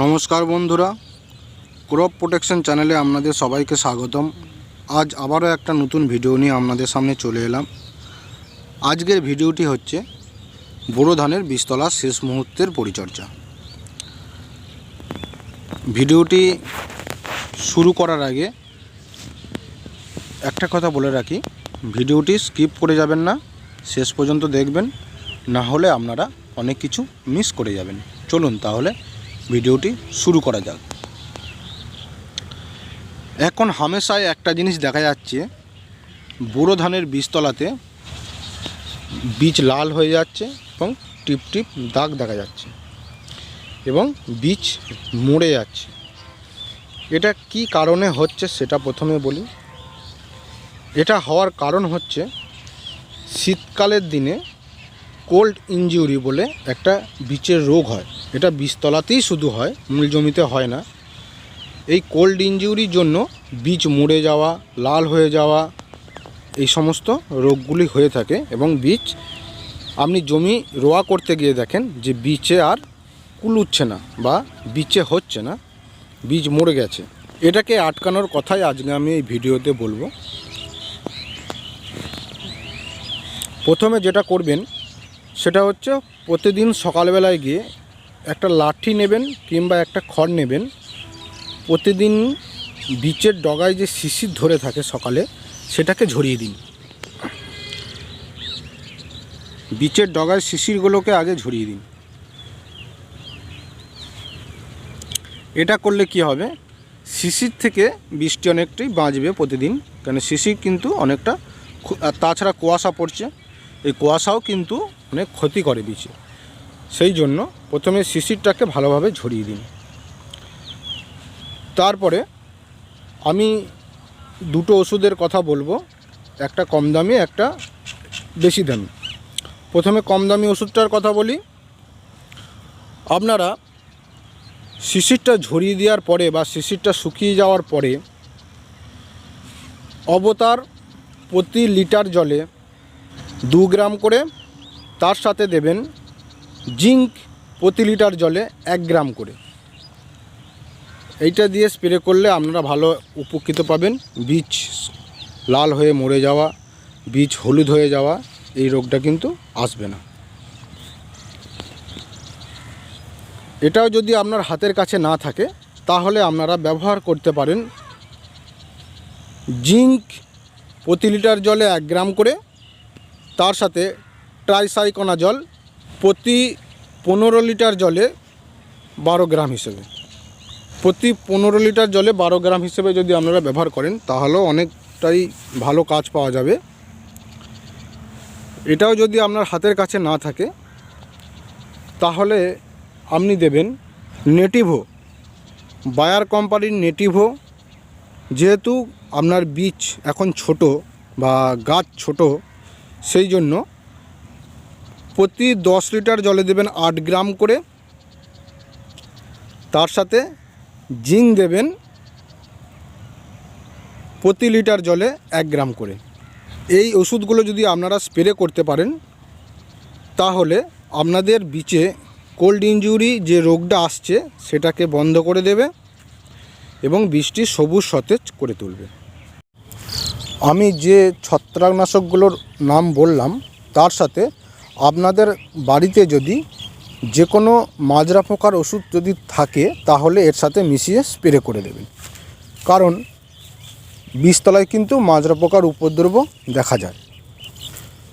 নমস্কার বন্ধুরা, crop protection চ্যানেলে আপনাদের সবাইকে স্বাগতম। আজ আবারও একটা নতুন ভিডিও নিয়ে আপনাদের সামনে চলে এলাম। আজকের ভিডিওটি হচ্ছে বোরো ধানের বীজতলার শেষ মুহূর্তের পরিচর্যা। ভিডিওটি শুরু করার আগে একটা কথা বলে রাখি, ভিডিওটি স্কিপ করে যাবেন না, শেষ পর্যন্ত দেখবেন, না হলে আপনারা অনেক কিছু মিস করে যাবেন। চলুন তাহলে ভিডিওটি শুরু করা যাক। এখন হামেশায় একটা জিনিস দেখা যাচ্ছে, বোরো ধানের বীজতলাতে বীজ লাল হয়ে যাচ্ছে এবং টিপ টিপ দাগ দেখা যাচ্ছে এবং বীজ মরে যাচ্ছে। এটা কি কারণে হচ্ছে সেটা প্রথমে বলি। এটা হওয়ার কারণ হচ্ছে শীতকালের দিনে কোল্ড ইনজিউরি বলে একটা বীচের রোগ হয়। এটা বীজতলাতেই শুধু হয়, মূল জমিতে হয় না। এই কোল্ড ইনজিউরির জন্য বীজ মরে যাওয়া, লাল হয়ে যাওয়া, এই সমস্ত রোগগুলি হয়ে থাকে এবং বীজ, আপনি জমি রোয়া করতে গিয়ে দেখেন যে বীজে আর কুলুচ্ছে না বা বীজে হচ্ছে না, বীজ মরে গেছে। এটাকে আটকানোর কথাই আজকে আমি এই ভিডিওতে বলব। প্রথমে যেটা করবেন, সেটা হচ্ছে প্রতিদিন সকালবেলায় গিয়ে একটা লাঠি নেবেন কিংবা একটা খড় নেবেন। প্রতিদিন বিচের ডগায় যে শিশির ধরে থাকে সকালে, সেটাকে ঝরিয়ে দিন। বিচের ডগায় শিশিরগুলোকে আগে ঝরিয়ে দিন। এটা করলে কি হবে? শিশির থেকে বৃষ্টি অনেকটাই বাঁচবে প্রতিদিন, কেন শিশির কিন্তু অনেকটা আর তাছাড়া কুয়াশা পড়ছে। এই কুয়াশাও কিন্তু অনেক ক্ষতি করে বীজে সেই জন্য প্রথমে শিশিরটাকে ভালোভাবে ঝরিয়ে দিন। তারপরে আমি দুটো ওষুধের কথা বলব, একটা কম দামি, একটা বেশি দামি। প্রথমে কম দামি ওষুধটার কথা বলি। আপনারা শিশিরটা ঝরিয়ে দেওয়ার পরে বা শিশিরটা শুকিয়ে যাওয়ার পরে অবতার প্রতি লিটার জলে দু গ্রাম করে তার সাথে দেবেন জিঙ্ক প্রতি লিটার জলে এক গ্রাম করে। এইটা দিয়ে স্প্রে করলে আপনারা ভালো উপকৃত পাবেন। বীজ লাল হয়ে মরে যাওয়া, বীজ হলুদ হয়ে যাওয়া, এই রোগটা কিন্তু আসবে না। এটাও যদি আপনার হাতের কাছে না থাকে, তাহলে আপনারা ব্যবহার করতে পারেন জিঙ্ক প্রতি লিটার জলে এক গ্রাম করে। তার সাথে ট্রাইসাইকোনা জল প্রতি পনেরো লিটার জলে বারো গ্রাম হিসেবে। প্রতি পনেরো লিটার জলে বারো গ্রাম হিসেবে যদি আপনারা ব্যবহার করেন, তাহলেও অনেকটাই ভালো কাজ পাওয়া যাবে। এটাও যদি আপনার হাতের কাছে না থাকে, তাহলে আপনি দেবেন নেটিভো। বায়ার কোম্পানির নেটিভো, যেহেতু আপনার বীজ এখন ছোট বা গাছ ছোট, সেই জন্য প্রতি দশ লিটার জলে দেবেন আট গ্রাম করে। তার সাথে জিঙ্ক দেবেন প্রতি লিটার জলে এক গ্রাম করে। এই ওষুধগুলো যদি আপনারা স্প্রে করতে পারেন, তাহলে আপনাদের বিচে কোল্ড ইনজুরি যে রোগটা আসছে, সেটাকে বন্ধ করে দেবে এবং বীজটি সবুজ সতেজ করে তুলবে। আমি যে ছত্রাকনাশকগুলোর নাম বললাম, তার সাথে আপনাদের বাড়িতে যদি যে কোনো মাজরা পোকার ওষুধ যদি থাকে, তাহলে এর সাথে মিশিয়ে স্প্রে করে দেবেন। কারণ বীজতলায় কিন্তু মাজরা পোকার উপদ্রব দেখা যায়।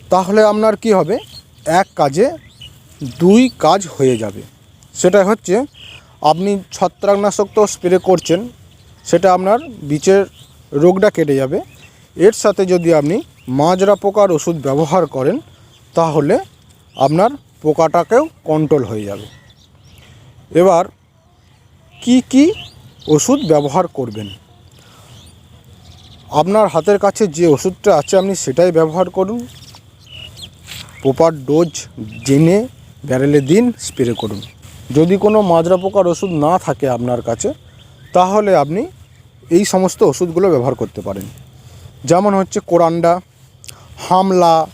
তাহলে আপনার কি হবে? এক কাজে দুই কাজ হয়ে যাবে। সেটা হচ্ছে, আপনি ছত্রাকনাশক তো স্প্রে করছেন, সেটা আপনার বীচের রোগটা কেটে যাবে। এর সাথে যদি আপনি মাজরা পোকার ওষুধ ব্যবহার করেন, তাহলে আপনার পোকাটাকেও কন্ট্রোল হয়ে যাবে। এবার কি কি ওষুধ ব্যবহার করবেন? আপনার হাতের কাছে যে ওষুধটা আছে আপনি সেটাই ব্যবহার করুন। প্রপার ডোজ জেনে ব্যারেলে দিন স্প্রে করুন। যদি কোনো মাজরা পোকার ওষুধ না থাকে আপনার কাছে, তাহলে আপনি এই সমস্ত ওষুধগুলো ব্যবহার করতে পারেন। যেমন হচ্ছে কোরান্ডা, হামলা,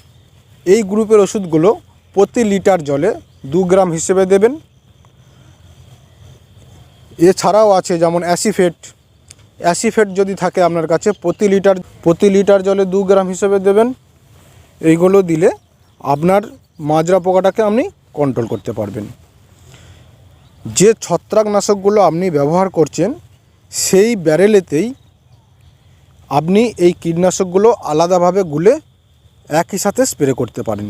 এই গ্রুপের ওষুধগুলো প্রতি লিটার জলে দু গ্রাম হিসেবে দেবেন। এছাড়াও আছে যেমন অ্যাসিফেট। অ্যাসিফেট যদি থাকে আপনার কাছে, প্রতি লিটার প্রতি লিটার জলে দু গ্রাম হিসেবে দেবেন। এইগুলো দিলে আপনার মাজরা পোকাটাকে আপনি কন্ট্রোল করতে পারবেন। যে ছত্রাকনাশকগুলো আপনি ব্যবহার করছেন, সেই ব্যারেলেতেই আপনি এই কীটনাশকগুলো আলাদাভাবে গুলে একই সাথে স্প্রে করতে পারেন।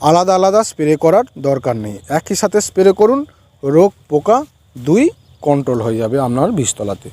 আলাদা আলাদা স্প্রে করার দরকার নেই। একই সাথে স্প্রে করুন, রোগ পোকা দুই কন্ট্রোল হয়ে যাবে আপনার বীজতলাতে।